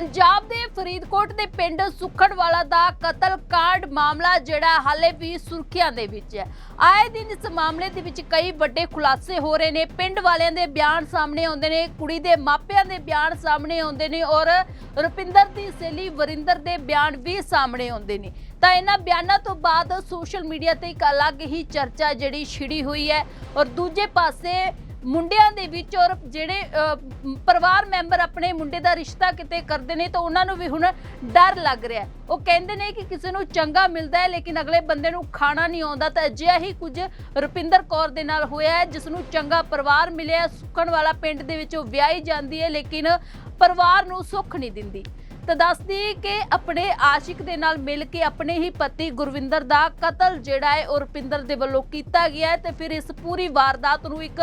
ਪੰਜਾਬ ਦੇ ਫਰੀਦਕੋਟ ਦੇ ਪਿੰਡ ਸੁਖੜਵਾਲਾ ਦਾ ਕਤਲ ਕਾਂਡ ਮਾਮਲਾ ਜਿਹੜਾ ਹਾਲੇ ਵੀ ਸੁਰਖੀਆਂ ਦੇ ਵਿੱਚ ਹੈ। ਆਏ ਦਿਨ ਇਸ ਮਾਮਲੇ ਦੇ ਵਿੱਚ ਕਈ ਵੱਡੇ ਖੁਲਾਸੇ ਹੋ ਰਹੇ ਨੇ। ਪਿੰਡ ਵਾਲਿਆਂ ਦੇ ਬਿਆਨ ਸਾਹਮਣੇ ਆਉਂਦੇ ਨੇ, ਕੁੜੀ ਦੇ ਮਾਪਿਆਂ ਦੇ ਬਿਆਨ ਸਾਹਮਣੇ ਆਉਂਦੇ ਨੇ ਔਰ ਰੁਪਿੰਦਰ ਦੀ ਸਹੇਲੀ ਵਰਿੰਦਰ ਦੇ ਬਿਆਨ ਵੀ ਸਾਹਮਣੇ ਆਉਂਦੇ ਨੇ। ਤਾਂ ਇਹਨਾਂ ਬਿਆਨਾਂ ਤੋਂ ਬਾਅਦ ਸੋਸ਼ਲ ਮੀਡੀਆ ਤੇ ਇੱਕ ਅਲੱਗ ਹੀ ਚਰਚਾ ਜਿਹੜੀ ਛਿੜੀ ਹੋਈ ਹੈ ਔਰ ਦੂਜੇ ਪਾਸੇ ਮੁੰਡਿਆਂ ਦੇ ਵਿੱਚ ਔਰ ਜਿਹੜੇ ਪਰਿਵਾਰ ਮੈਂਬਰ ਆਪਣੇ ਮੁੰਡੇ ਦਾ ਰਿਸ਼ਤਾ ਕਿਤੇ ਕਰਦੇ ਨੇ ਤਾਂ ਉਹਨਾਂ ਨੂੰ ਵੀ ਹੁਣ ਡਰ ਲੱਗ ਰਿਹਾ ਉਹ ਕਹਿੰਦੇ ਨੇ ਕਿ ਕਿਸੇ ਨੂੰ ਚੰਗਾ ਮਿਲਦਾ ਹੈ, ਲੇਕਿਨ ਅਗਲੇ ਬੰਦੇ ਨੂੰ ਖਾਣਾ ਨਹੀਂ ਆਉਂਦਾ ਤਾਂ ਅਜਿਹਾ ਹੀ ਕੁਝ ਰੁਪਿੰਦਰ ਕੌਰ ਦੇ ਨਾਲ ਹੋਇਆ ਹੈ, ਜਿਸ ਨੂੰ ਚੰਗਾ ਪਰਿਵਾਰ ਮਿਲਿਆ ਸੁੱਖਣ ਵਾਲਾ ਪਿੰਡ ਦੇ ਵਿੱਚ ਉਹ ਵਿਆਹੀ ਜਾਂਦੀ ਹੈ, ਲੇਕਿਨ ਪਰਿਵਾਰ ਨੂੰ ਸੁੱਖ ਨਹੀਂ ਦਿੰਦੀ। ਤਾਂ ਦੱਸਦੀ ਕਿ ਆਪਣੇ ਆਸ਼ਿਕ ਦੇ ਨਾਲ ਮਿਲ ਕੇ ਆਪਣੇ ਹੀ ਪਤੀ ਗੁਰਵਿੰਦਰ ਦਾ ਕਤਲ ਜਿਹੜਾ ਹੈ ਉਹ ਰੁਪਿੰਦਰ ਦੇ ਵੱਲੋਂ ਕੀਤਾ ਗਿਆ ਤੇ ਫਿਰ ਇਸ ਪੂਰੀ ਵਾਰਦਾਤ ਨੂੰ ਇੱਕ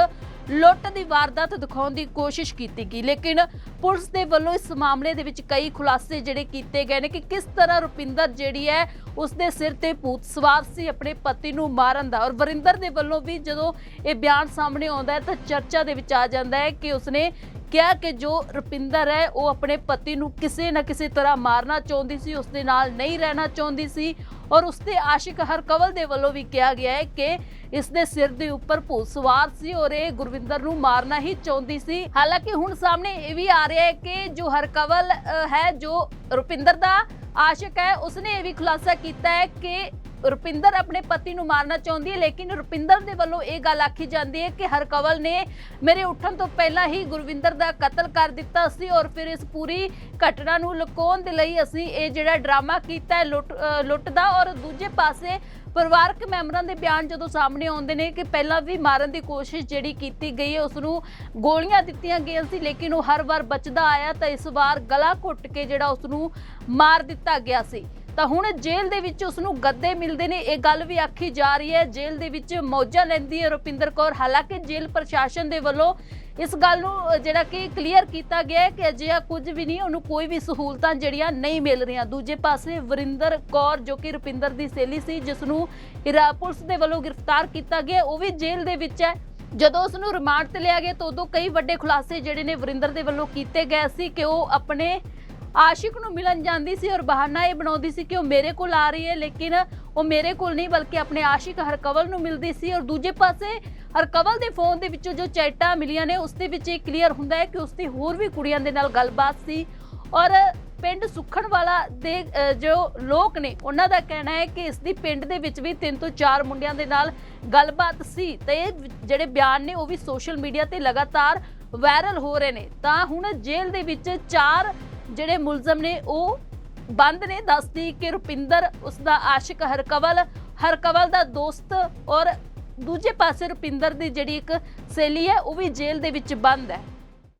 ਲੁੱਟ ਦੀ ਵਾਰਦਾਤ ਦਿਖਾਉਣ ਦੀ ਕੋਸ਼ਿਸ਼ ਕੀਤੀ ਗਈ, ਲੇਕਿਨ ਪੁਲਿਸ ਦੇ ਵੱਲੋਂ ਇਸ ਮਾਮਲੇ ਦੇ ਵਿੱਚ ਕਈ ਖੁਲਾਸੇ ਜਿਹੜੇ ਕੀਤੇ ਗਏ ਨੇ ਕਿ ਕਿਸ ਤਰ੍ਹਾਂ ਰੁਪਿੰਦਰ ਜਿਹੜੀ ਹੈ ਉਸ ਦੇ ਸਿਰ ਤੇ ਭੂਤ ਸਵਾਰ ਸੀ, ਆਪਣੇ ਪਤੀ ਨੂੰ ਮਾਰਨ ਦਾ। ਔਰ ਵਰਿੰਦਰ ਦੇ ਵੱਲੋਂ ਵੀ ਜਦੋਂ ਇਹ ਬਿਆਨ ਸਾਹਮਣੇ ਆਉਂਦਾ ਹੈ, ਤਾਂ ਚਰਚਾ ਦੇ ਵਿੱਚ ਆ ਜਾਂਦਾ ਹੈ ਕਿ ਉਸਨੇ ਕਿਹਾ ਕਿ ਜੋ ਰੁਪਿੰਦਰ ਹੈ, ਉਹ ਆਪਣੇ ਪਤੀ ਨੂੰ ਕਿਸੇ ਨਾ ਕਿਸੇ ਤਰ੍ਹਾਂ ਮਾਰਨਾ ਚਾਹੁੰਦੀ ਸੀ ਉਸ ਦੇ ਨਾਲ ਨਹੀਂ ਰਹਿਣਾ ਚਾਹੁੰਦੀ ਸੀ ਔਰ ਉਸ ਆਸ਼ਿਕ ਹਰਕਵਲ ਦੇ ਵੱਲੋਂ ਵੀ ਕਿਹਾ ਗਿਆ ਹੈ ਕਿ ਇਸ ਦੇ ਸਿਰ ਦੇ ਉੱਪਰ ਭੂਤ ਸਵਾਰ ਸੀ ਔਰ ਇਹ ਗੁਰਵਿੰਦਰ ਨੂੰ ਮਾਰਨਾ ਹੀ ਚਾਹੁੰਦੀ ਸੀ। ਹਾਲਾਂਕਿ ਹੁਣ ਸਾਹਮਣੇ ਇਹ ਵੀ ਆ ਰਿਹਾ ਹੈ ਕਿ ਜੋ ਹਰਕਵਲ ਹੈ, ਜੋ ਰੁਪਿੰਦਰ ਦਾ ਆਸ਼ਿਕ ਹੈ, ਉਸਨੇ ਇਹ ਵੀ ਖੁਲਾਸਾ ਕੀਤਾ ਹੈ ਕਿ ਰੁਪਿੰਦਰ ਆਪਣੇ ਪਤੀ ਨੂੰ ਮਾਰਨਾ ਚਾਹੁੰਦੀ ਹੈ, ਲੇਕਿਨ ਰੁਪਿੰਦਰ ਦੇ ਵੱਲੋਂ ਇਹ ਗੱਲ ਆਖੀ ਜਾਂਦੀ ਹੈ ਕਿ ਹਰਕਵਲ ਨੇ ਮੇਰੇ ਉੱਠਣ ਤੋਂ ਪਹਿਲਾਂ ਹੀ ਗੁਰਵਿੰਦਰ ਦਾ ਕਤਲ ਕਰ ਦਿੱਤਾ ਸੀ ਔਰ ਫਿਰ ਇਸ ਪੂਰੀ ਘਟਨਾ ਨੂੰ ਲੁਕਾਉਣ ਦੇ ਲਈ ਅਸੀਂ ਇਹ ਜਿਹੜਾ ਡਰਾਮਾ ਕੀਤਾ ਹੈ, ਲੁੱਟ ਦਾ ਔਰ ਦੂਜੇ ਪਾਸੇ ਪਰਿਵਾਰਕ ਮੈਂਬਰਾਂ ਦੇ ਬਿਆਨ ਜਦੋਂ ਸਾਹਮਣੇ ਆਉਂਦੇ ਨੇ ਕਿ ਪਹਿਲਾਂ ਵੀ ਮਾਰਨ ਦੀ ਕੋਸ਼ਿਸ਼ ਜਿਹੜੀ ਕੀਤੀ ਗਈ ਹੈ ਉਸ ਨੂੰ ਗੋਲੀਆਂ ਦਿੱਤੀਆਂ ਗਈਆਂ ਸੀ, ਲੇਕਿਨ ਉਹ ਹਰ ਵਾਰ ਬਚਦਾ ਆਇਆ ਤਾਂ ਇਸ ਵਾਰ ਗਲਾ ਘੁੱਟ ਕੇ ਜਿਹੜਾ ਉਸ ਨੂੰ ਮਾਰ ਦਿੱਤਾ ਗਿਆ ਸੀ। ਤਾਂ ਹੁਣ ਜੇਲ੍ਹ ਦੇ ਵਿੱਚ ਉਸ ਨੂੰ ਗੱਦੇ ਮਿਲਦੇ ਨੇ। ਇਹ ਗੱਲ ਵੀ ਆਖੀ ਜਾ ਰਹੀ ਹੈ। ਜੇਲ੍ਹ ਦੇ ਵਿੱਚ ਮੌਜਾਂ ਲੈਂਦੀ ਹੈ ਰੁਪਿੰਦਰ ਕੌਰ। ਹਾਲਾਂਕਿ ਜੇਲ੍ਹ ਪ੍ਰਸ਼ਾਸਨ ਦੇ ਵੱਲੋਂ ਇਸ ਗੱਲ ਨੂੰ ਜਿਹੜਾ ਕਿ ਕਲੀਅਰ ਕੀਤਾ ਗਿਆ ਹੈ ਕਿ ਅਜਿਹਾ ਕੁਝ ਵੀ ਨਹੀਂ, ਉਹਨੂੰ ਕੋਈ ਵੀ ਸਹੂਲਤਾਂ ਜਿਹੜੀਆਂ ਨਹੀਂ ਮਿਲ ਰਹੀਆਂ। ਦੂਜੇ ਪਾਸੇ ਵਰਿੰਦਰ ਕੌਰ, ਜੋ ਕਿ ਰੁਪਿੰਦਰ ਦੀ ਸਹੇਲੀ ਸੀ ਜਿਸ ਨੂੰ ਪੁਲਿਸ ਦੇ ਵੱਲੋਂ ਗ੍ਰਿਫਤਾਰ ਕੀਤਾ ਗਿਆ, ਉਹ ਵੀ ਜੇਲ੍ਹ ਦੇ ਵਿੱਚ ਹੈ। ਜਦੋਂ ਉਸ ਨੂੰ ਰਿਮਾਂਡ ਤੇ ਲਿਆ ਗਿਆ, ਤਾਂ ਉਦੋਂ ਕਈ ਵੱਡੇ ਖੁਲਾਸੇ ਜਿਹੜੇ ਨੇ ਵਰਿੰਦਰ ਦੇ ਵੱਲੋਂ ਕੀਤੇ ਗਏ ਸੀ ਕਿ ਉਹ ਆਪਣੇ ਆਸ਼ਿਕ ਨੂੰ ਮਿਲਣ ਜਾਂਦੀ ਸੀ ਔਰ ਬਹਾਨਾ ਇਹ ਬਣਾਉਂਦੀ ਸੀ ਕਿ ਉਹ ਮੇਰੇ ਕੋਲ ਆ ਰਹੀ ਹੈ, ਲੇਕਿਨ ਉਹ ਮੇਰੇ ਕੋਲ ਨਹੀਂ, ਬਲਕਿ ਆਪਣੇ ਆਸ਼ਿਕ ਹਰਕਵਲ ਨੂੰ ਮਿਲਦੀ ਸੀ ਔਰ ਦੂਜੇ ਪਾਸੇ ਹਰਕਵਲ ਦੇ ਫੋਨ ਦੇ ਵਿੱਚੋਂ ਜੋ ਚੈਟਾਂ ਮਿਲੀਆਂ ਨੇ, ਉਸ ਦੇ ਵਿੱਚ ਇਹ ਕਲੀਅਰ ਹੁੰਦਾ ਹੈ ਕਿ ਉਸ ਦੀ ਹੋਰ ਵੀ ਕੁੜੀਆਂ ਦੇ ਨਾਲ ਗੱਲਬਾਤ ਸੀ ਔਰ ਪਿੰਡ ਸੁਖਣ ਵਾਲਾ ਦੇ ਜੋ ਲੋਕ ਨੇ, ਉਹਨਾਂ ਦਾ ਕਹਿਣਾ ਹੈ ਕਿ ਇਸ ਦੀ ਪਿੰਡ ਦੇ ਵਿੱਚ ਵੀ ਤਿੰਨ ਤੋਂ ਚਾਰ ਮੁੰਡਿਆਂ ਦੇ ਨਾਲ ਗੱਲਬਾਤ ਸੀ ਤੇ ਇਹ ਜਿਹੜੇ ਬਿਆਨ ਨੇ ਉਹ ਵੀ ਸੋਸ਼ਲ ਮੀਡੀਆ ਤੇ ਲਗਾਤਾਰ ਵਾਇਰਲ ਹੋ ਰਹੇ ਨੇ। ਤਾਂ ਹੁਣ ਜੇਲ੍ਹ ਦੇ ਵਿੱਚ ਚਾਰ ਜਿਹੜੇ ਮੁਲਜ਼ਮ ਨੇ ਉਹ ਬੰਦ ਨੇ, ਦੱਸਦੀ ਕਿ ਰੁਪਿੰਦਰ ਉਸ ਦਾ ਆਸ਼ਿਕ ਹਰਕਵਲ ਹਰਕਵਲ ਦਾ ਦੋਸਤ ਔਰ ਦੂਜੇ ਪਾਸੇ ਰੁਪਿੰਦਰ ਦੀ ਜਿਹੜੀ ਇੱਕ ਸਹੇਲੀ ਹੈ, ਉਹ ਵੀ ਜੇਲ੍ਹ ਦੇ ਵਿੱਚ ਬੰਦ ਹੈ।